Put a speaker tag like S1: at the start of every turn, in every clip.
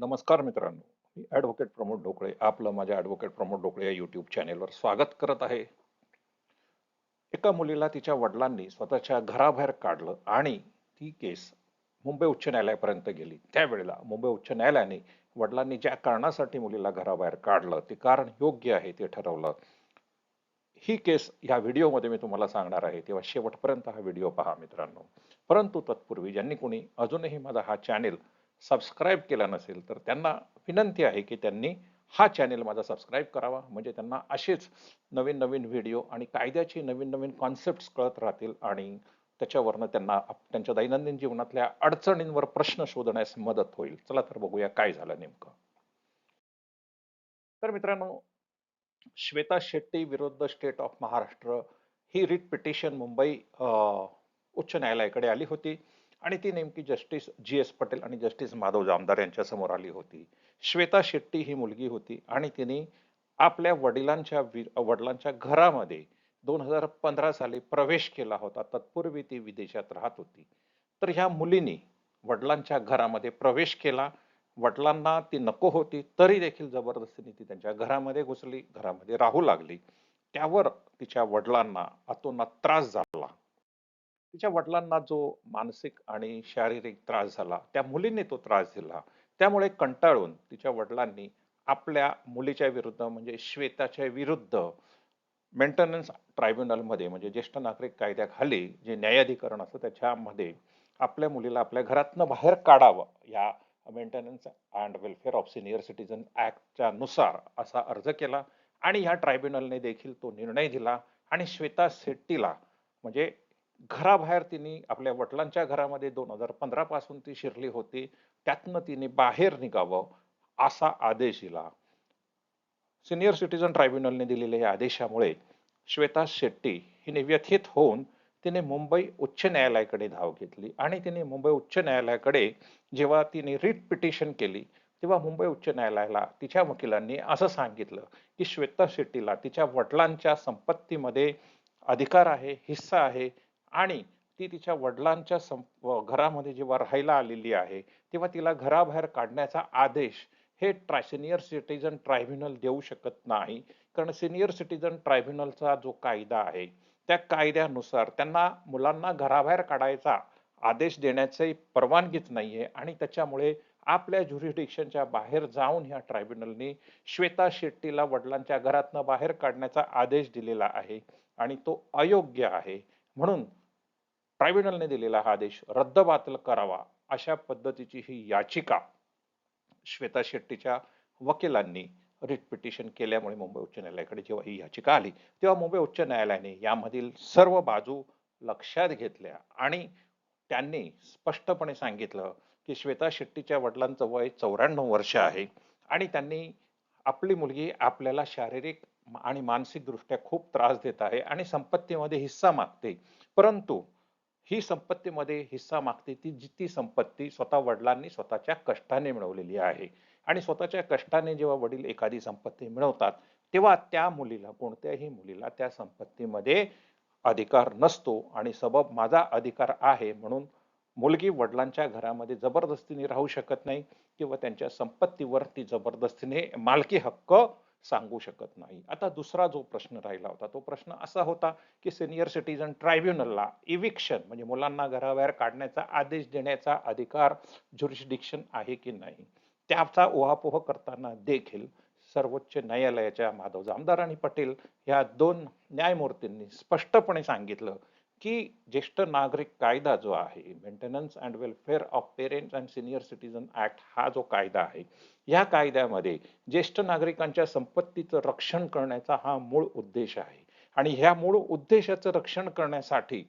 S1: नमस्कार मित्रांनो मी ॲडव्होकेट प्रमोद ढोकळे आपलं माझ्या ॲडव्होकेट प्रमोद ढोकळे या यूट्यूब चॅनेलवर स्वागत करत आहे. एका मुलीला तिच्या वडिलांनी स्वतःच्या घराबाहेर काढलं आणि ती केस मुंबई उच्च न्यायालयापर्यंत गेली. त्यावेळेला मुंबई उच्च न्यायालयाने वडिलांनी ज्या कारणासाठी मुलीला घराबाहेर काढलं ते कारण योग्य आहे ते ठरवलं. ही केस ह्या व्हिडिओमध्ये मी तुम्हाला सांगणार आहे तेव्हा शेवटपर्यंत हा व्हिडिओ पहा मित्रांनो. परंतु तत्पूर्वी ज्यांनी कोणी अजूनही माझा हा चॅनेल सबस्क्राईब केला नसेल तर त्यांना विनंती आहे की त्यांनी हा चॅनेल माझा सबस्क्राईब करावा. म्हणजे त्यांना असेच नवीन नवीन व्हिडिओ आणि कायद्याची नवीन नवीन कॉन्सेप्ट कळत राहतील आणि त्याच्यावरनं त्यांना त्यांच्या दैनंदिन जीवनातल्या अडचणींवर प्रश्न शोधण्यास मदत होईल. चला तर बघूया काय झालं नेमकं. तर मित्रांनो श्वेता शेट्टी विरुद्ध स्टेट ऑफ महाराष्ट्र ही रिट पिटिशन मुंबई उच्च न्यायालयाकडे आली होती. आणि ती नेमकी जस्टिस जी एस पटेल आणि जस्टिस माधव जामदार यांच्यासमोर आली होती. श्वेता शेट्टी ही मुलगी होती आणि तिने आपल्या वडिलांच्या वडिलांच्या घरामध्ये दोन हजार पंधरा साली प्रवेश केला होता. तत्पूर्वी ती विदेशात राहत होती. तर ह्या मुलीने वडिलांच्या घरामध्ये प्रवेश केला. वडिलांना ती नको होती तरी देखील जबरदस्तीने ती त्यांच्या घरामध्ये घुसली घरामध्ये राहू लागली. त्यावर तिच्या वडिलांना अतोनात त्रास झाला. तिच्या वडिलांना जो मानसिक आणि शारीरिक त्रास झाला त्या मुलीने तो त्रास दिला. त्यामुळे कंटाळून तिच्या वडिलांनी आपल्या मुलीच्या विरुद्ध म्हणजे श्वेताच्या विरुद्ध मेंटेनन्स ट्रायब्युनलमध्ये म्हणजे ज्येष्ठ नागरिक कायद्याखाली जे न्यायाधिकरण असतं त्याच्यामध्ये आपल्या मुलीला आपल्या घरातनं बाहेर काढावं. या maintenance and welfare of senior citizen ऍक्टच्या नुसार असा अर्ज केला आणि ह्या ट्रायब्युनलने देखील तो निर्णय दिला आणि श्वेता शेट्टीला म्हणजे घराबाहेर तिने आपल्या वडिलांच्या घरामध्ये दोन हजार पंधरा पासून ती शिरली होती. त्यातनं तिने बाहेर निघावं असा आदेश दिला. सिनियर सिटीजन ट्रायब्युनलने दिलेल्या या आदेशामुळे श्वेता शेट्टी हिने व्यथित होऊन तिने मुंबई उच्च न्यायालयाकडे धाव घेतली आणि तिने मुंबई उच्च न्यायालयाकडे जेव्हा तिने रिट पिटिशन केली तेव्हा मुंबई उच्च न्यायालयाला तिच्या वकिलांनी असं सांगितलं की श्वेता शेट्टीला तिच्या वडिलांच्या संपत्तीमध्ये अधिकार आहे हिस्सा आहे आणि ती तिच्या वडिलांच्या सं- घरामध्ये जेव्हा राहायला आलेली आहे तेव्हा तिला घराबाहेर काढण्याचा आदेश हे ट्राय सिनियर सिटीजन ट्रायब्युनल देऊ शकत नाही. कारण सिनियर सिटीजन ट्रायब्युनलचा जो कायदा आहे त्या कायद्यानुसार त्यांना मुलांना घराबाहेर काढायचा आदेश देण्याची परवानगीच नाहीये आणि त्याच्यामुळे आपल्या ज्युरिडिक्शनच्या बाहेर जाऊन ह्या ट्रायब्युनलने श्वेता शेट्टीला वडिलांच्या घरातनं बाहेर काढण्याचा आदेश दिलेला आहे आणि तो अयोग्य आहे. म्हणून ट्रायब्युनलने दिलेला हा आदेश रद्दबातल करावा अशा पद्धतीची ही याचिका श्वेता शेट्टीच्या वकिलांनी रिट पिटिशन केल्यामुळे मुंबई उच्च न्यायालयाकडे जेव्हा ही याचिका आली तेव्हा मुंबई उच्च न्यायालयाने यामधील सर्व बाजू लक्षात घेतल्या आणि त्यांनी स्पष्टपणे सांगितलं की श्वेता शेट्टीच्या वडिलांचं वय चौऱ्याण्णव वर्ष आहे आणि त्यांनी आपली मुलगी आपल्याला शारीरिक आणि मानसिकदृष्ट्या खूप त्रास देत आहे आणि संपत्तीमध्ये हिस्सा मागते. परंतु ही संपत्तीमध्ये हिस्सा मागते ती जी ती संपत्ती स्वतः वडिलांनी स्वतःच्या कष्टाने मिळवलेली आहे. आणि स्वतःच्या कष्टाने जेव्हा वडील एखादी संपत्ती मिळवतात तेव्हा त्या मुलीला कोणत्याही मुलीला त्या संपत्तीमध्ये अधिकार नसतो आणि सबब माझा अधिकार आहे म्हणून मुलगी वडिलांच्या घरामध्ये जबरदस्तीने राहू शकत नाही किंवा त्यांच्या संपत्तीवर ती जबरदस्तीने मालकी हक्क सांगू शकत नाही. आता दुसरा जो प्रश्न राहिला होता तो प्रश्न असा होता की सिनियर सिटीजन ट्रायब्युनलला इविक्शन म्हणजे मुलांना घराबाहेर काढण्याचा आदेश देण्याचा अधिकार ज्युरिस्डिक्शन आहे की नाही त्याचा ओहापोह करताना देखील सर्वोच्च न्यायालयाच्या माधव जामदार आणि पटेल या दोन न्यायमूर्तींनी स्पष्टपणे सांगितलं की ज्येष्ठ नागरिक कायदा जो आहे maintenance and welfare of parents and senior citizen act हा जो कायदा आहे या कायद्यामध्ये ज्येष्ठ नागरिकांच्या संपत्तीचं रक्षण करण्याचा हा मूळ उद्देश आहे. आणि ह्या मूळ उद्देशाचं रक्षण करण्यासाठी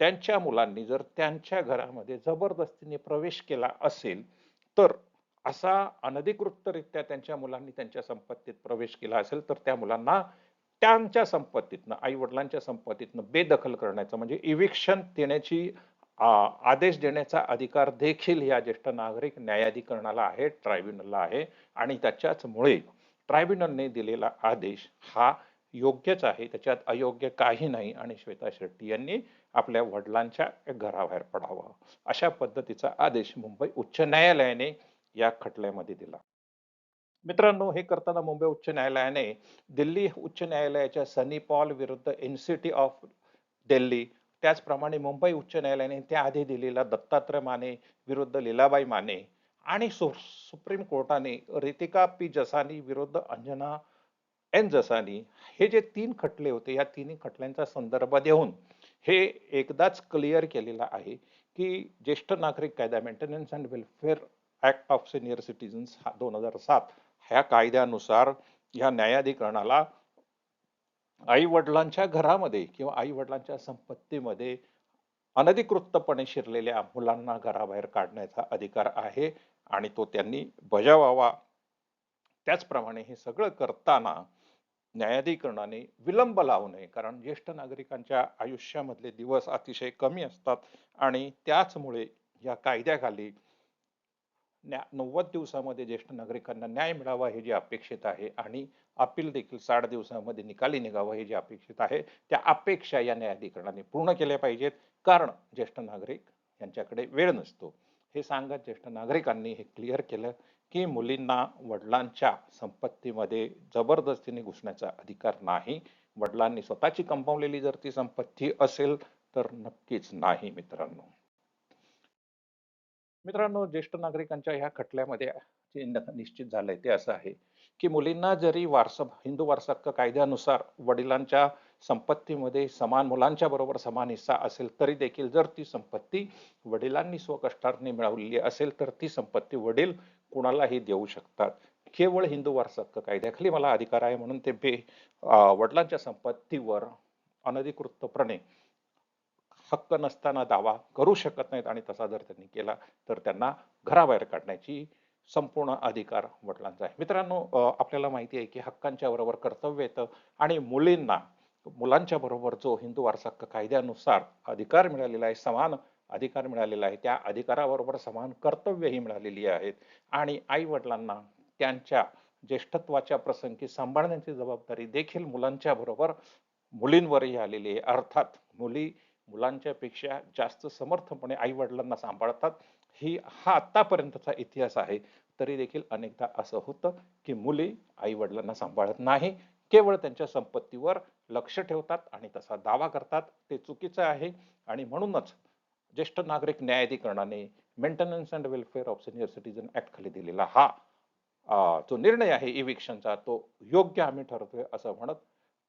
S1: त्यांच्या मुलांनी जर त्यांच्या घरामध्ये जबरदस्तीने प्रवेश केला असेल तर असा अनधिकृतरित्या त्यांच्या मुलांनी त्यांच्या संपत्तीत प्रवेश केला असेल तर त्या मुलांना त्यांच्या संपत्तीतनं आई वडिलांच्या संपत्तीतनं बेदखल करण्याचं म्हणजे इविक्शन देण्याची आदेश देण्याचा अधिकार देखील या ज्येष्ठ नागरिक न्यायाधिकरणाला आहे ट्रायब्युनलला आहे. आणि त्याच्याचमुळे ट्रायब्युनलने दिलेला आदेश हा योग्यच आहे. त्याच्यात अयोग्य काही नाही. आणि श्वेता शेट्टी यांनी आपल्या वडिलांच्या घराबाहेर पडावं. अशा पद्धतीचा आदेश मुंबई उच्च न्यायालयाने या खटल्यामध्ये दिला. मित्रांनो हे करताना मुंबई उच्च न्यायालयाने दिल्ली उच्च न्यायालयाच्या सनी पॉल विरुद्ध एनसीटी ऑफ दिल्ली त्याचप्रमाणे मुंबई उच्च न्यायालयाने त्याआधी दिलेला दत्तात्रय माने विरुद्ध लीलाबाई माने आणि सु सुप्रीम कोर्टाने रितिका पी जसानी विरुद्ध अंजना एन जसानी हे जे तीन खटले होते या तिन्ही खटल्यांचा संदर्भ देऊन हे एकदाच क्लिअर केलेलं आहे की ज्येष्ठ नागरिक कायदा maintenance and welfare act of senior citizens हा दोन हजार सात ह्या कायद्यानुसार ह्या न्यायाधिकरणाला आई वडिलांच्या घरामध्ये किंवा आई वडिलांच्या संपत्तीमध्ये अनधिकृतपणे शिरलेल्या मुलांना घराबाहेर काढण्याचा अधिकार आहे आणि तो त्यांनी बजावावा. त्याचप्रमाणे हे सगळं करताना न्यायाधिकरणाने विलंब लावू नये कारण ज्येष्ठ नागरिकांच्या आयुष्यामधले दिवस अतिशय कमी असतात आणि त्याचमुळे या कायद्याखाली न्या नव्वद दिवसामध्ये ज्येष्ठ नागरिकांना न्याय मिळावा हे जे अपेक्षित आहे आणि अपील देखील साठ दिवसामध्ये निकाली निघावं हे जे अपेक्षित आहे त्या अपेक्षा या न्यायाधिकरणाने पूर्ण केल्या पाहिजेत. कारण ज्येष्ठ नागरिक यांच्याकडे वेळ नसतो. हे सांगत ज्येष्ठ नागरिकांनी हे क्लिअर केलं की मुलींना वडिलांच्या संपत्तीमध्ये जबरदस्तीने घुसण्याचा अधिकार नाही. वडिलांनी स्वतःची कमवलेली जर ती संपत्ती असेल तर नक्कीच नाही मित्रांनो. मित्रांनो ज्येष्ठ नागरिकांच्या ह्या खटल्यामध्ये जे निश्चित झालंय ते असं आहे की मुलींना जरी वारसा हिंदू वारसहक्क कायद्यानुसार वडिलांच्या संपत्तीमध्ये समान मुलांच्या बरोबर समान हिस्सा असेल तरी देखील जर ती संपत्ती वडिलांनी स्वकष्टाने मिळवलेली असेल तर ती संपत्ती वडील कुणालाही देऊ शकतात. केवळ हिंदू वारसहक्क कायद्याखाली मला अधिकार आहे म्हणून ते बे वडिलांच्या संपत्तीवर अनधिकृतपणे हक्क नसताना दावा करू शकत नाहीत आणि तसा जर त्यांनी केला तर त्यांना घराबाहेर काढण्याची संपूर्ण अधिकार वडिलांचा आहे. मित्रांनो आपल्याला माहिती आहे की हक्कांच्या बरोबर कर्तव्य येतं आणि मुलींना मुलांच्या बरोबर जो हिंदू वारसा हक्क कायद्यानुसार अधिकार मिळालेला आहे समान अधिकार मिळालेला आहे त्या अधिकाराबरोबर समान कर्तव्यही मिळालेली आहेत. आणि आई वडिलांना त्यांच्या ज्येष्ठत्वाच्या प्रसंगी सांभाळण्याची जबाबदारी देखील मुलांच्या बरोबर मुलींवरही आलेली आहे. अर्थात मुली मुलांच्यापेक्षा जास्त समर्थपणे आई वडिलांना सांभाळतात ही हा आत्तापर्यंतचा इतिहास आहे. तरी देखील अनेकदा असं होतं की मुली आई वडिलांना सांभाळत नाही केवळ त्यांच्या संपत्तीवर लक्ष ठेवतात आणि तसा दावा करतात. ते चुकीचं आहे आणि म्हणूनच ज्येष्ठ नागरिक न्यायाधिकरणाने maintenance and welfare of senior citizen act खाली दिलेला हा जो निर्णय आहे इव्हिक्शनचा तो योग्य आम्ही ठरतोय असं म्हणत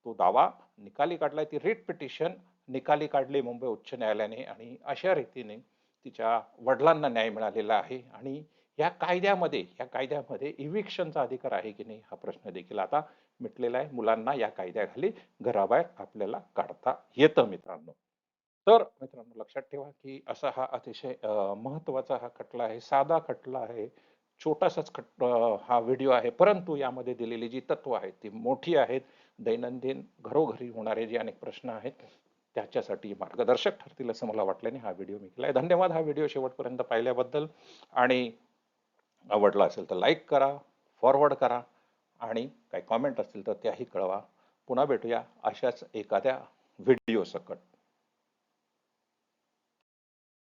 S1: तो दावा निकाली काढलाय. ती रिट पिटिशन निकाली काढली मुंबई उच्च न्यायालयाने आणि अशा रीतीने तिच्या वडिलांना न्याय मिळालेला आहे. आणि या कायद्यामध्ये या कायद्यामध्ये इव्हिक्शनचा अधिकार आहे की नाही हा प्रश्न देखील आता मिटलेला आहे. मुलांना या कायद्याखाली घराबाहेर आपल्याला काढता येतं मित्रांनो. तर मित्रांनो लक्षात ठेवा की असा हा अतिशय महत्त्वाचा हा खटला आहे. साधा खटला आहे. छोटासाच खट हा व्हिडिओ आहे. परंतु यामध्ये दिलेली जी तत्व आहेत ती मोठी आहेत. दैनंदिन घरोघरी होणारे जे अनेक प्रश्न आहेत त्याच्यासाठी मार्गदर्शक ठरतील असं मला वाटल्याने हा व्हिडिओ मी केलाय. धन्यवाद हा व्हिडिओ शेवटपर्यंत पाहिल्याबद्दल. आणि आवडला असेल तर लाईक करा फॉरवर्ड करा आणि काही कॉमेंट असतील तर त्याही कळवा. पुन्हा भेटूया अशाच एखाद्या व्हिडिओ सकट.